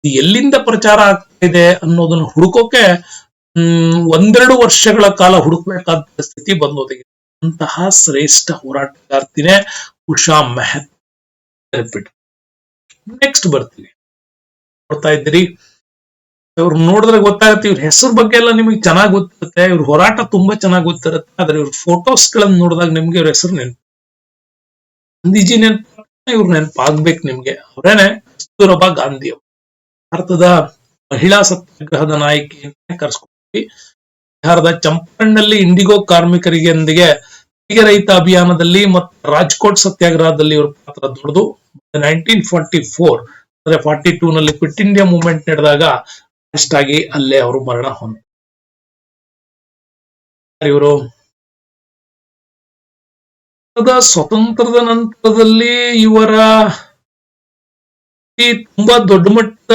ಎಲ್ಲಿಂದ ಪ್ರಚಾರ ಆಗ್ತಾ ಇದೆ ಅನ್ನೋದನ್ನ ಹುಡುಕೋಕೆ, ಹ್ಮ್, ಒಂದೆರಡು ವರ್ಷಗಳ ಕಾಲ ಹುಡುಕಬೇಕಾದ ಪರಿಸ್ಥಿತಿ ಬಂದೊದಗಿದೆ. ಅಂತಹ ಶ್ರೇಷ್ಠ ಹೋರಾಟಗಾರ್ತಿನೇ ಉಷಾ ಮೆಹತ್ ನೆಕ್ಸ್ಟ್ ಬರ್ತೀವಿ ನೋಡ್ತಾ ಇದ್ದೀರಿ. ಇವ್ರು ನೋಡಿದ್ರೆ ಗೊತ್ತಾಗುತ್ತೆ, ಇವ್ರ ಹೆಸರು ಬಗ್ಗೆ ಎಲ್ಲ ನಿಮಗೆ ಚೆನ್ನಾಗಿ ಗೊತ್ತಿರುತ್ತೆ, ಇವ್ರ ಹೋರಾಟ ತುಂಬಾ ಚೆನ್ನಾಗಿ ಗೊತ್ತಿರುತ್ತೆ, ಆದ್ರೆ ಇವ್ರ ಫೋಟೋಸ್ ಗಳನ್ನ ನೋಡಿದಾಗ ನಿಮ್ಗೆ ಇವ್ರ ಹೆಸರು ನೆನ್ಪು ಗಾಂಧೀಜಿ ನೆನಪು ಇವ್ರ ನೆನಪಾಗ್ಬೇಕು ನಿಮ್ಗೆ. ಅವರೇನೆ ಕಸ್ತೂರಬಾ ಗಾಂಧಿ ಅವರು. ಭಾರತದ ಮಹಿಳಾ ಸತ್ಯಾಗ್ರಹದ ನಾಯಕಿ ಕರೆಸ್ಕೊಳ್ತೀವಿ ಬಿಹಾರದ ಚಂಪಾರಣ್ನಲ್ಲಿ ಇಂಡಿಗೋ ಕಾರ್ಮಿಕರಿಗೆಂದಿಗೆ ತೆರಿಗೆ ರಹಿತ ಅಭಿಯಾನದಲ್ಲಿ ಮತ್ತು ರಾಜ್ಕೋಟ್ ಸತ್ಯಾಗ್ರಹದಲ್ಲಿ ಇವರ ಪಾತ್ರ ದೊಡ್ಡದು. ನೈನ್ಟೀನ್ ಫಾರ್ಟಿ ಫೋರ್ ಅಂದ್ರೆ ಫಾರ್ಟಿ ಟೂ ನಲ್ಲಿ ಕ್ವಿಟ್ ಇಂಡಿಯಾ ಮೂವ್ಮೆಂಟ್ ನಡೆದಾಗ ಅಷ್ಟಾಗಿ ಅಲ್ಲೇ ಅವರು ಮರಣ ಹೊಂದ ಇವರು? ಸ್ವತಂತ್ರದ ನಂತರದಲ್ಲಿ ಇವರ ತುಂಬಾ ದೊಡ್ಡ ಮಟ್ಟದ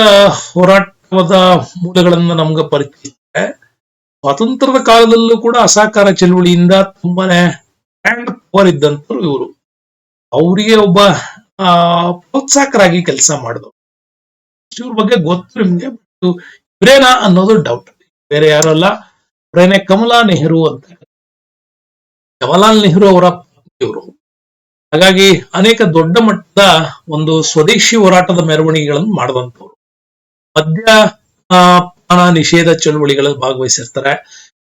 ಹೋರಾಟದ ಮೂಲಗಳನ್ನ ನಮ್ಗೆ ಪರಿಚಯ ಸ್ವಾತಂತ್ರ್ಯದ ಕಾಲದಲ್ಲೂ ಕೂಡ ಅಸಹಕಾರ ಚಳುವಳಿಯಿಂದ ತುಂಬಾನೇ ಪವರ್ ಇದ್ದಂತರು ಇವರು. ಅವರಿಗೆ ಒಬ್ಬ, ಆ, ಪ್ರೋತ್ಸಾಹಕರಾಗಿ ಕೆಲಸ ಮಾಡಿದವರು. ಇವ್ರ ಬಗ್ಗೆ ಗೊತ್ತು ನಿಮ್ಗೆ ಇವರೇನಾ ಅನ್ನೋದು ಡೌಟ್ ಬೇರೆ ಯಾರು ಅಲ್ಲ. ಇವರೇನೆ ಕಮಲಾ ನೆಹರು ಅಂತ. ಜವಾಹರ್ಲಾಲ್ ನೆಹರು ಅವರ ಇವರು. ಹಾಗಾಗಿ ಅನೇಕ ದೊಡ್ಡ ಮಟ್ಟದ ಒಂದು ಸ್ವದೇಶಿ ಹೋರಾಟದ ಮೆರವಣಿಗೆಗಳನ್ನು ಮಾಡುವಂಥವ್ರು. ಮದ್ಯ ಪಾನ ನಿಷೇಧ ಚಳುವಳಿಗಳಲ್ಲಿ ಭಾಗವಹಿಸಿರ್ತಾರೆ.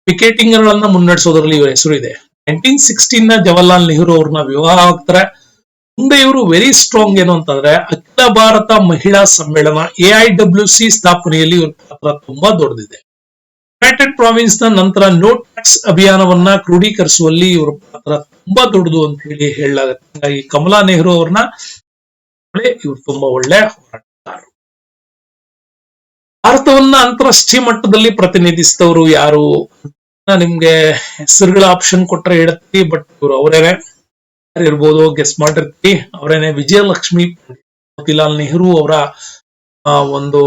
ಪಿಕೆಟಿಂಗ್ಗಳನ್ನ ಮುನ್ನಡೆಸೋದ್ರಲ್ಲಿ ಇವರ ಹೆಸರು ಇದೆ. ನೈನ್ಟೀನ್ ಸಿಕ್ಸ್ಟೀನ್ನ ಜವಾಹರ್ಲಾಲ್ ನೆಹರು ಅವ್ರನ್ನ ವಿವಾಹ ಆಗ್ತಾರೆ. ಮುಂದೆ ಇವರು ವೆರಿ ಸ್ಟ್ರಾಂಗ್ ಏನು ಅಂತಂದ್ರೆ Akhila Bharata Mahila Sammelana A I W C ಸ್ಥಾಪನೆಯಲ್ಲಿ ಇವರ ಪಾತ್ರ ತುಂಬಾ ದೊಡ್ಡದಿದೆ. ಯುನೈಟೆಡ್ ಪ್ರಾವಿನ್ಸ್ನ ನಂತರ ನೋ ಟ್ಯಾಕ್ಸ್ ಅಭಿಯಾನವನ್ನ ಕ್ರೋಢೀಕರಿಸುವಲ್ಲಿ ಇವರ ಪಾತ್ರ ತುಂಬಾ ದೊಡ್ಡದು ಅಂತ ಹೇಳಿ ಹೇಳಲಾಗುತ್ತೆ. ಹಾಗಾಗಿ ಕಮಲಾ ನೆಹರು ಅವ್ರನ್ನ ಇವರು ತುಂಬಾ ಒಳ್ಳೆ ಹೋರಾಟಗಾರರು. ಭಾರತವನ್ನ ಅಂತಾರಾಷ್ಟ್ರೀಯ ಮಟ್ಟದಲ್ಲಿ ಪ್ರತಿನಿಧಿಸಿದವರು ಯಾರು? ನಿಮ್ಗೆ ಹೆಸರುಗಳ ಆಪ್ಷನ್ ಕೊಟ್ರೆ ಹೇಳ್ತೀವಿ ಬಟ್ ಇವರು ಅವರೇನೆ ಇರ್ಬೋದು ಗೆಸ್ ಮಾಡಿರ್ತೀವಿ ಅವರೇನೆ ವಿಜಯಲಕ್ಷ್ಮಿ. ಮೋತಿಲಾಲ್ ನೆಹರು ಅವರ ಒಂದು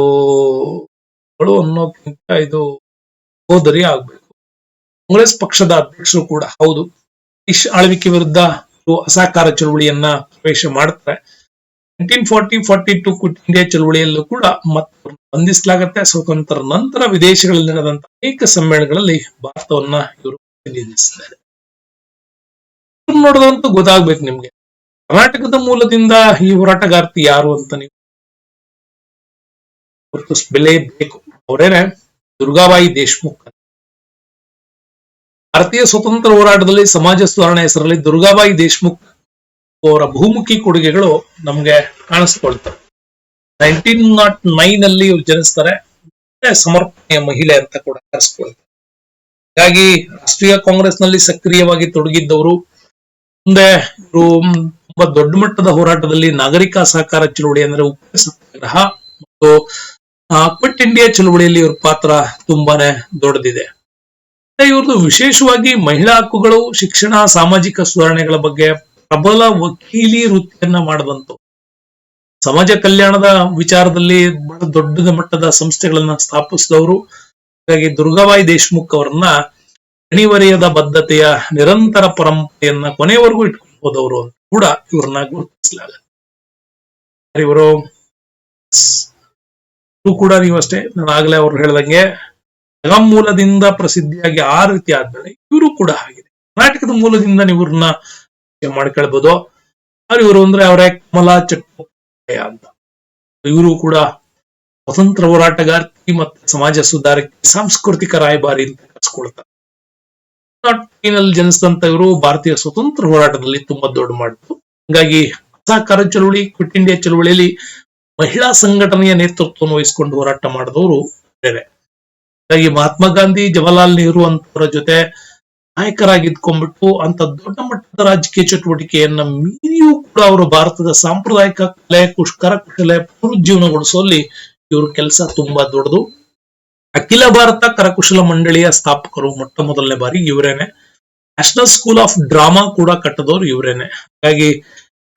ಅನ್ನೋಕ್ಕಿಂತ ಇದು ಸಹೋದರಿ ಆಗ್ಬೇಕು. ಕಾಂಗ್ರೆಸ್ ಪಕ್ಷದ ಅಧ್ಯಕ್ಷರು ಕೂಡ ಹೌದು. ಬ್ರಿಟಿಷ್ ಆಳ್ವಿಕೆ ವಿರುದ್ಧ ಅಸಹಕಾರ ಚಳುವಳಿಯನ್ನ ಪ್ರವೇಶ ಮಾಡ್ತಾರೆ. ಟು ಇಂಡಿಯಾ ಚಳುವಳಿಯಲ್ಲೂ ಕೂಡ ಮತ್ತೆ ಬಂಧಿಸಲಾಗತ್ತೆ. ಸ್ವತಂತ್ರ ನಂತರ ವಿದೇಶಗಳಲ್ಲಿ ನಡೆದಂತ ಅನೇಕ ಸಮ್ಮೇಳನಗಳಲ್ಲಿ ಭಾರತವನ್ನ ಇವರು ಪ್ರತಿನಿಧಿಸಿದ್ದಾರೆ. ನೋಡೋದಂತೂ ನೋಡಿದಂತೂ ಗೊತ್ತಾಗ್ಬೇಕು ನಿಮ್ಗೆ. ಕರ್ನಾಟಕದ ಮೂಲದಿಂದ ಈ ಹೋರಾಟಗಾರ್ತಿ ಯಾರು ಅಂತ ನೀವು ಬೆಲೆ ಬೇಕು. ಅವರೇನೆ ದುರ್ಗಾಬಾಯಿ ದೇಶ್ಮುಖ್. ಭಾರತೀಯ ಸ್ವತಂತ್ರ ಹೋರಾಟದಲ್ಲಿ ಸಮಾಜ ಸುಧಾರಣೆ ಹೆಸರಲ್ಲಿ ದುರ್ಗಾಬಾಯಿ ದೇಶ್ಮುಖ್ ಅವರ ಬಹುಮುಖಿ ಕೊಡುಗೆಗಳು ನಮ್ಗೆ ಕಾಣಿಸ್ಕೊಳ್ತವೆ. ನೈನ್ಟೀನ್ ನಾಟ್ ನೈನ್ ಅಲ್ಲಿ ಇವ್ರು ಜನಿಸ್ತಾರೆ. ಸಮರ್ಪಣೆಯ ಮಹಿಳೆ ಅಂತ ಕೂಡ ಕರೆಸ್ಕೊಳ್ತಾರೆ ಹಾಗಾಗಿ ರಾಷ್ಟ್ರೀಯ ಕಾಂಗ್ರೆಸ್ನಲ್ಲಿ ಸಕ್ರಿಯವಾಗಿ ತೊಡಗಿದ್ದವರು, ಮುಂದೆ ಇವರು ತುಂಬಾ ದೊಡ್ಡ ಮಟ್ಟದ ಹೋರಾಟದಲ್ಲಿ ನಾಗರಿಕ ಸಹಕಾರ ಚಳುವಳಿ ಅಂದ್ರೆ ಉಪ್ಪು ಸತ್ಯಾಗ್ರಹ ಮತ್ತು ಕ್ವಿಟ್ ಇಂಡಿಯಾ ಚಳುವಳಿಯಲ್ಲಿ ಇವ್ರ ಪಾತ್ರ ತುಂಬಾನೇ ದೊಡ್ಡದಿದೆ. ಇವ್ರದ್ದು ವಿಶೇಷವಾಗಿ ಮಹಿಳಾ ಹಕ್ಕುಗಳು, ಶಿಕ್ಷಣ, ಸಾಮಾಜಿಕ ಸುಧಾರಣೆಗಳ ಬಗ್ಗೆ ಪ್ರಬಲ ವಕೀಲಿ ವೃತ್ತಿಯನ್ನ ಮಾಡಬಂತು. ಸಮಾಜ ಕಲ್ಯಾಣದ ವಿಚಾರದಲ್ಲಿ ಬಹಳ ದೊಡ್ಡ ಮಟ್ಟದ ಸಂಸ್ಥೆಗಳನ್ನ ಸ್ಥಾಪಿಸಿದವರು ಹಾಗಾಗಿ ದುರ್ಗಾಬಾಯಿ ದೇಶ್ಮುಖ್ ಅವರನ್ನ ಅಣಿವರಿಯದ ಬದ್ಧತೆಯ ನಿರಂತರ ಪರಂಪರೆಯನ್ನ ಕೊನೆಯವರೆಗೂ ಇಟ್ಕೊಂಡ್ಬೋದವರು ಕೂಡ ಇವ್ರನ್ನ ಗುರುತಿಸಲಾಗುತ್ತೆ. ಇವ್ರು ಕೂಡ ನೀವು ಅಷ್ಟೇ, ನಾನು ಆಗ್ಲೇ ಅವ್ರು ಹೇಳ್ದಂಗೆ ಜಗಮೂಲದಿಂದ ಪ್ರಸಿದ್ಧಿಯಾಗಿ ಆ ರೀತಿ ಆದ್ಮೇಲೆ ಇವರು ಕೂಡ ಆಗಿದೆ ಕರ್ನಾಟಕದ ಮೂಲದಿಂದ ಇವ್ರನ್ನ ಮಾಡ್ಕೊಳ್ಬಹುದು ಅವ್ರು ಇವರು ಅಂದ್ರೆ ಅವರೇ ಕಮಲಾ ಚಟ್ಟೋಪಾಧ್ಯಾಯ ಅಂತ. ಇವರು ಕೂಡ ಸ್ವತಂತ್ರ ಹೋರಾಟಗಾರ್ತಿ ಮತ್ತು ಸಮಾಜ ಸುಧಾರಕಿ, ಸಾಂಸ್ಕೃತಿಕ ರಾಯಭಾರಿ ಅಂತ ಕರೆಸ್ಕೊಳ್ತಾರೆ. ಜನಿಸಿದಂತ ಇವರು ಭಾರತೀಯ ಸ್ವತಂತ್ರ ಹೋರಾಟದಲ್ಲಿ ತುಂಬಾ ದೊಡ್ಡ ಮಾಡಿದ್ರು ಹಂಗಾಗಿ ಅಸಹಕಾರ ಚಳುವಳಿ ಕ್ವಿಟ್ ಇಂಡಿಯಾ ಚಳುವಳಿಯಲ್ಲಿ ಮಹಿಳಾ ಸಂಘಟನೆಯ ನೇತೃತ್ವವನ್ನು ವಹಿಸಿಕೊಂಡು ಹೋರಾಟ ಮಾಡಿದವರು ಬೇರೆ ಹಾಗಾಗಿ ಮಹಾತ್ಮ ಗಾಂಧಿ, ಜವಾಹರ್ಲಾಲ್ ನೆಹರು ಅಂತವರ ಜೊತೆ ನಾಯಕರಾಗಿದ್ಕೊಂಡ್ಬಿಟ್ಟು ಅಂತ ದೊಡ್ಡ ಮಟ್ಟದ ರಾಜಕೀಯ ಚಟುವಟಿಕೆಯನ್ನ ಮೀರಿಯೂ ಕೂಡ ಅವರು ಭಾರತದ ಸಾಂಪ್ರದಾಯಿಕ ಕಲೆ, ಕುಷ್ಕರ ಕುಶಲೆ ಪುನರುಜ್ಜೀವನಗೊಳಿಸುವಲ್ಲಿ ಇವ್ರ ಕೆಲಸ ತುಂಬಾ ದೊಡ್ಡದು. ಅಖಿಲ ಭಾರತ ಕರಕುಶಲ ಮಂಡಳಿಯ ಸ್ಥಾಪಕರು ಮೊಟ್ಟ ಮೊದಲನೇ ಬಾರಿ ಇವರೇನೆ. ನ್ಯಾಷನಲ್ ಸ್ಕೂಲ್ ಆಫ್ ಡ್ರಾಮಾ ಕೂಡ ಕಟ್ಟದವ್ರು ಇವರೇನೆ. ಹಾಗಾಗಿ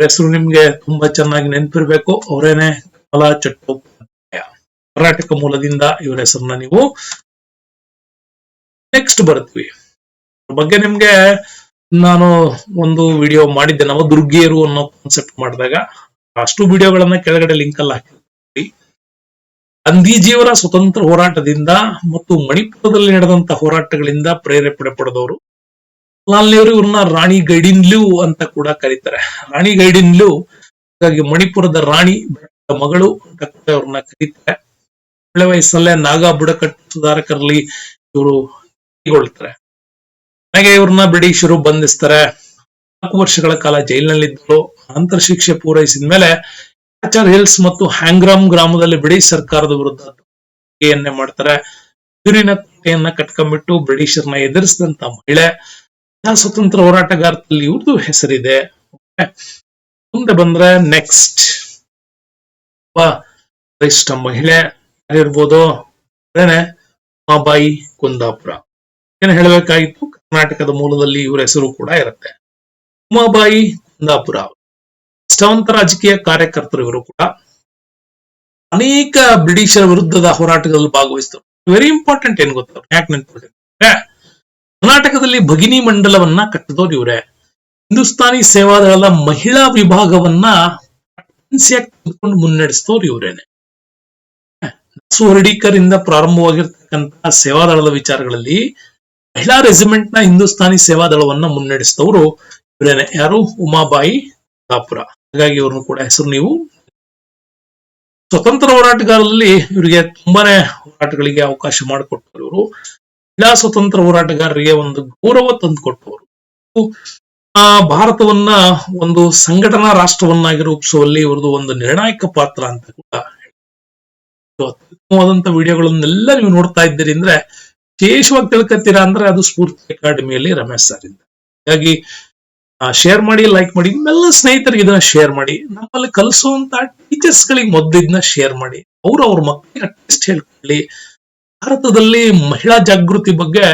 ಹೆಸರು ನಿಮ್ಗೆ ತುಂಬಾ ಚೆನ್ನಾಗಿ ನೆನಪಿರ್ಬೇಕು. ಅವರೇನೆ ಕಮಲಾ ಚಟ್ಟೋಪಾಧ್ಯಾಯ ಕರ್ನಾಟಕ ಮೂಲದಿಂದ ಇವರ ಹೆಸರನ್ನ ನೀವು ನೆಕ್ಸ್ಟ್ ಬರ್ತೀವಿ ಬಗ್ಗೆ ನಿಮ್ಗೆ ನಾನು ಒಂದು ವಿಡಿಯೋ ಮಾಡಿದ್ದೆ. ನಾವು ದುರ್ಗಿಯರು ಅನ್ನೋ ಕಾನ್ಸೆಪ್ಟ್ ಮಾಡಿದಾಗ ಅಷ್ಟು ವಿಡಿಯೋಗಳನ್ನ ಕೆಳಗಡೆ ಲಿಂಕ್ ಅಲ್ಲಿ ಹಾಕಿರ್ತೀವಿ. ಗಾಂಧೀಜಿಯವರ ಸ್ವತಂತ್ರ ಹೋರಾಟದಿಂದ ಮತ್ತು ಮಣಿಪುರದಲ್ಲಿ ನಡೆದಂತ ಹೋರಾಟಗಳಿಂದ ಪ್ರೇರೇಪಣೆ ಪಡೆದವರು ಲಾಲ್ನೆಹರು ಇವ್ರನ್ನ ರಾಣಿ ಗೈಡಿನ್ಲು ಅಂತ ಕೂಡ ಕರೀತಾರೆ. ರಾಣಿ ಗೈಡಿನ್ಲು ಹಾಗಾಗಿ ಮಣಿಪುರದ ರಾಣಿ ಮಗಳು ಅಂತ ಕೂಡ ಇವ್ರನ್ನ ಕರೀತಾರೆ. ಒಳ್ಳೆ ವಯಸ್ಸಲ್ಲೇ ನಾಗಾ ಬುಡಕಟ್ಟು ಸುಧಾರಕರಲ್ಲಿ ಇವರು ಹಾಗೆ ಇವ್ರನ್ನ ಬ್ರಿಟಿಷರು ಬಂಧಿಸ್ತಾರೆ. ನಾಲ್ಕು ವರ್ಷಗಳ ಕಾಲ ಜೈಲಿನಲ್ಲಿದ್ದರು ಅಂತರ ಶಿಕ್ಷೆ ಪೂರೈಸಿದ ಮೇಲೆ ಆಚಾರ್ ಹಿಲ್ಸ್ ಮತ್ತು ಹ್ಯಾಂಗ್ರಾಮ್ ಗ್ರಾಮದಲ್ಲಿ ಬ್ರಿಟಿಷ್ ಸರ್ಕಾರದ ವಿರುದ್ಧ ಮಾಡ್ತಾರೆ. ಕೋಟೆಯನ್ನ ಕಟ್ಕೊಂಡ್ಬಿಟ್ಟು ಬ್ರಿಟಿಷರ್ನ ಎದುರಿಸಿದಂತ ಮಹಿಳೆ ಆ ಸ್ವತಂತ್ರ ಹೋರಾಟಗಾರದಲ್ಲಿ ಇವ್ರದ್ದು ಹೆಸರಿದೆ. ಮುಂದೆ ಬಂದ್ರೆ ನೆಕ್ಸ್ಟ್ ಗರಿಷ್ಠ ಮಹಿಳೆ ಯಾರಿರ್ಬೋದು ಉಮಾಬಾಯಿ ಕುಂದಾಪುರ. ಏನು ಹೇಳಬೇಕಾಗಿತ್ತು? ಕರ್ನಾಟಕದ ಮೂಲದಲ್ಲಿ ಇವರ ಹೆಸರು ಕೂಡ ಇರುತ್ತೆ. ಉಮಾಬಾಯಿ ಕುಂದಾಪುರ ನಿಷ್ಠಾವಂತ ರಾಜಕೀಯ ಕಾರ್ಯಕರ್ತರು ಇವರು ಕೂಡ. ಅನೇಕ ಬ್ರಿಟಿಷರ ವಿರುದ್ಧದ ಹೋರಾಟಗಳಲ್ಲಿ ಭಾಗವಹಿಸಿದರು. ವೆರಿ ಇಂಪಾರ್ಟೆಂಟ್ ಏನ್ ಗೊತ್ತಾ ಯಾಕೆ ನೆನ್ಪಿಡ್ಬೇಕು ಕರ್ನಾಟಕದಲ್ಲಿ ಭಗಿನಿ ಮಂಡಲವನ್ನ ಕಟ್ಟಿದವರು ಇವರೇ. ಹಿಂದೂಸ್ತಾನಿ ಸೇವಾದಳದ ಮಹಿಳಾ ವಿಭಾಗವನ್ನ ತೆಗೆದುಕೊಂಡು ಇವ್ರೇನೆ. ಇವರೇನೆ ಹರ್ಡಿಕರ್ ಇಂದ ಪ್ರಾರಂಭವಾಗಿರ್ತಕ್ಕಂತಹ ಸೇವಾದಳದ ವಿಚಾರಗಳಲ್ಲಿ ಮಹಿಳಾ ರೆಜಿಮೆಂಟ್ನ ಹಿಂದೂಸ್ತಾನಿ ಸೇವಾದಳವನ್ನ ಮುನ್ನಡೆಸಿದವರು ಇವರೇನೆ. ಯಾರು? ಉಮಾಬಾಯಿ ದಾಪುರ ಹಾಗಾಗಿ ಇವ್ರನ್ನು ಕೂಡ ಹೆಸರು ನೀವು ಸ್ವತಂತ್ರ ಹೋರಾಟಗಾರರಲ್ಲಿ ಇವರಿಗೆ ತುಂಬಾನೇ ಹೋರಾಟಗಳಿಗೆ ಅವಕಾಶ ಮಾಡಿಕೊಟ್ಟವರು ಇವರು. ಮಹಿಳಾ ಸ್ವತಂತ್ರ ಹೋರಾಟಗಾರರಿಗೆ ಒಂದು ಗೌರವ ತಂದುಕೊಟ್ಟವರು. ಆ ಭಾರತವನ್ನ ಒಂದು ಸಂಘಟನಾ ರಾಷ್ಟ್ರವನ್ನಾಗಿ ರೂಪಿಸುವಲ್ಲಿ ಇವ್ರದ್ದು ಒಂದು ನಿರ್ಣಾಯಕ ಪಾತ್ರ ಅಂತ ಕೂಡ ಅತ್ಯುತ್ತಮವಾದಂತ ವಿಡಿಯೋಗಳನ್ನೆಲ್ಲ ನೀವು ನೋಡ್ತಾ ಇದ್ದೀರಿ ಅಂದ್ರೆ ವಿಶೇಷವಾಗಿ ತಿಳ್ಕತ್ತೀರಾ ಅಂದ್ರೆ ಅದು ಸ್ಫೂರ್ತಿ ಅಕಾಡೆಮಿಯಲ್ಲಿ ರಮೇಶ್ ಸರ್ ಇಂದ. ಹಾಗಾಗಿ ಶೇರ್ ಮಾಡಿ ಲೈಕ್ ಮಾಡಿ, ನಿಮ್ಮೆಲ್ಲ ಸ್ನೇಹಿತರಿಗೆ ಇದನ್ನ ಶೇರ್ ಮಾಡಿ, ನಮ್ಮಲ್ಲಿ ಕಲಿಸುವಂತ ಟೀಚರ್ಸ್ ಗಳಿಗೆ ಮೊದಲಿದ್ನ ಶೇರ್ ಮಾಡಿ ಅವ್ರು ಅವ್ರ ಮಕ್ಕಳಿಗೆ ಅಟ್ಲೀಸ್ಟ್ ಹೇಳ್ಕೊಳ್ಳಿ. ಭಾರತದಲ್ಲಿ ಮಹಿಳಾ ಜಾಗೃತಿ ಬಗ್ಗೆ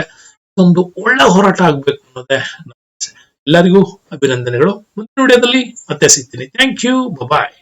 ಒಂದು ಒಳ್ಳೆ ಹೋರಾಟ ಆಗ್ಬೇಕು ಅನ್ನೋದೇ ಎಲ್ಲರಿಗೂ ಅಭಿನಂದನೆಗಳು. ಮುಂದಿನ ವಿಡಿಯೋದಲ್ಲಿ ಮತ್ತೆ ಸಿಗ್ತೀನಿ. Thank you bye